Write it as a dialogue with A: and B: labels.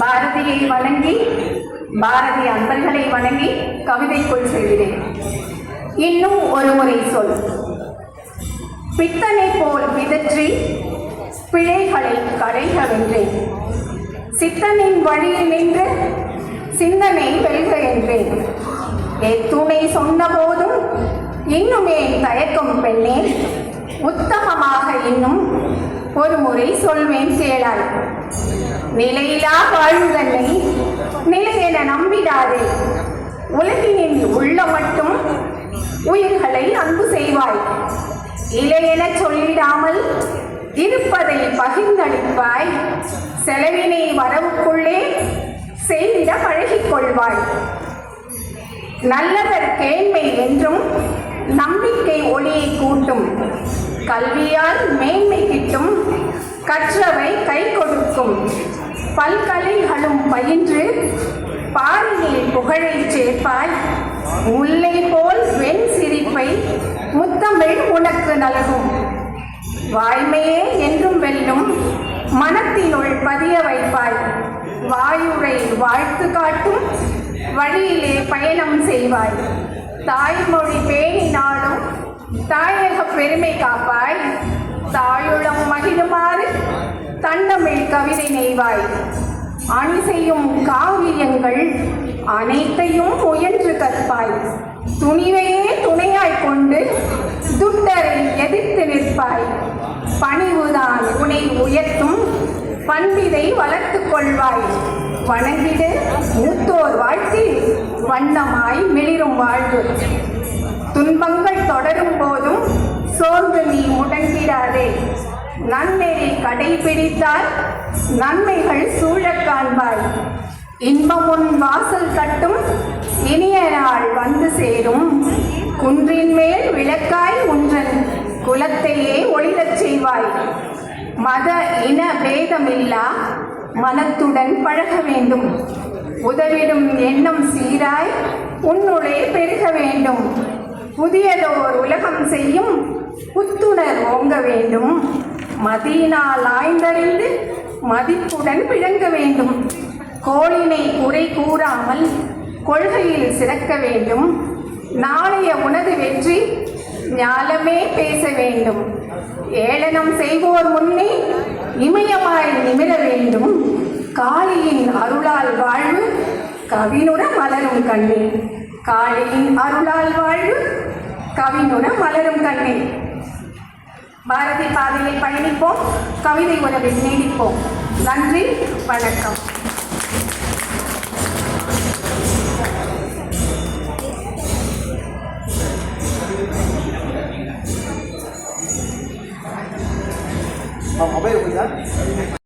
A: பாரதியை வணங்கி பாரதி அன்பர்களை வணங்கி கவிதைக்குள் செல்கிறேன். இன்னும் ஒரு முறை சொல். பித்தனை போல் பிதற்றி பிழைகளை கடைக வென்றேன் சித்தனின் வழியில் நின்று சிந்தனை வெல்க என்றேன் எத்துணை சொன்ன போதும் இன்னுமே தயக்கம் பெண்ணே. உத்தமமாக இன்னும் ஒரு முறை சொல்வேன் கேளாய் நிலையிலா வாழ்தன்னை நிலை என நம்பிடாதே. உலகினின் உள்ள மட்டும் உயிர்களை அன்பு செய்வாய். இலை என சொல்லிடாமல் இருப்பதை பகிர்ந்தளிப்பாய். செலவினை வரவுக்குள்ளே செய்திட பழகிக் கொள்வாய் நல்லவர் கேண்மை என்றும் நம்பிக்கை ஒளியை கூட்டும். கல்வியால் மேன்மை கிட்டும் கற்றவை கை கொடுக்கும். பல்கலைகளும் பயின்று பாரினில் புகழை சேர்ப்பாய். உள்ளே போல் வெண் சிரிப்பை முத்தமிழ் உனக்கு நல்கும். வாய்மையே என்றும் வெல்லும் மனத்தினுள் பதிய வைப்பாய். வாயுரை வாழ்த்து காட்டும் வழியிலே பயணம் செய்வாய். தாய்மொழி பேணினாலும் தாயக பெருமை காப்பாய். தாயுளம் மகிழுமாறு தன்னமிழ் கவிதை நெய்வாய். அணி செய்யும் காவியங்கள் அனைத்தையும் முயன்று கற்பாய். துணிவையே துணையாய் கொண்டு துட்டரை எதிர்த்து நிற்பாய். பணிவுதான் உனை உயர்த்தும் பண்பிதை வளர்த்துக் கொள்வாய். வணங்கிடு மூத்தோர் வாழ்த்தி வண்ணமாய் மிளிரும் வாழ்வு. துன்பங்கள் தொடரும் போதும் சோர்ந்து நீ முடங்கிடாதே. நன்னெறி கடைபிடித்தால் நன்மைகள் சூழக் காண்பாய். இன்பமுன் வாசல் தட்டும் இனிய நாள் வந்து சேரும். குன்றின் மேல் விளக்காய் உன்றன் குலத்தையே ஒளிரச் செய்வாய். மத இன பேதமில்லா மனத்துடன் பழக வேண்டும். உதவிடும் எண்ணம் சீராய் உன்னுடைய பெருக வேண்டும். புதியதோர் உலகம் செய்யும் புத்துணர் ஓங்க வேண்டும். மதியினால் ஆய்ந்தறிந்து மதிப்புடன் விளங்க வேண்டும். கோளினை குறை கூறாமல் கொள்கையில் சிறக்க வேண்டும். நாளைய உனது வெற்றி ஞாலமே பேச வேண்டும். ஏளனம் செய்வோர் முன்னே இமயமாய் நிமிர வேண்டும். காளியின் அருளால் வாழ்வு கவினுர மலரும் கண்ணே. காளியின் அருளால் வாழ்வு கவினுர மலரும் கண்ணே. பாரதி பாதையில் பயணிப்போம் கவிதை உறவில் நீடிப்போம் நன்றி வணக்கம்
B: மொபைல் கொடுத்தா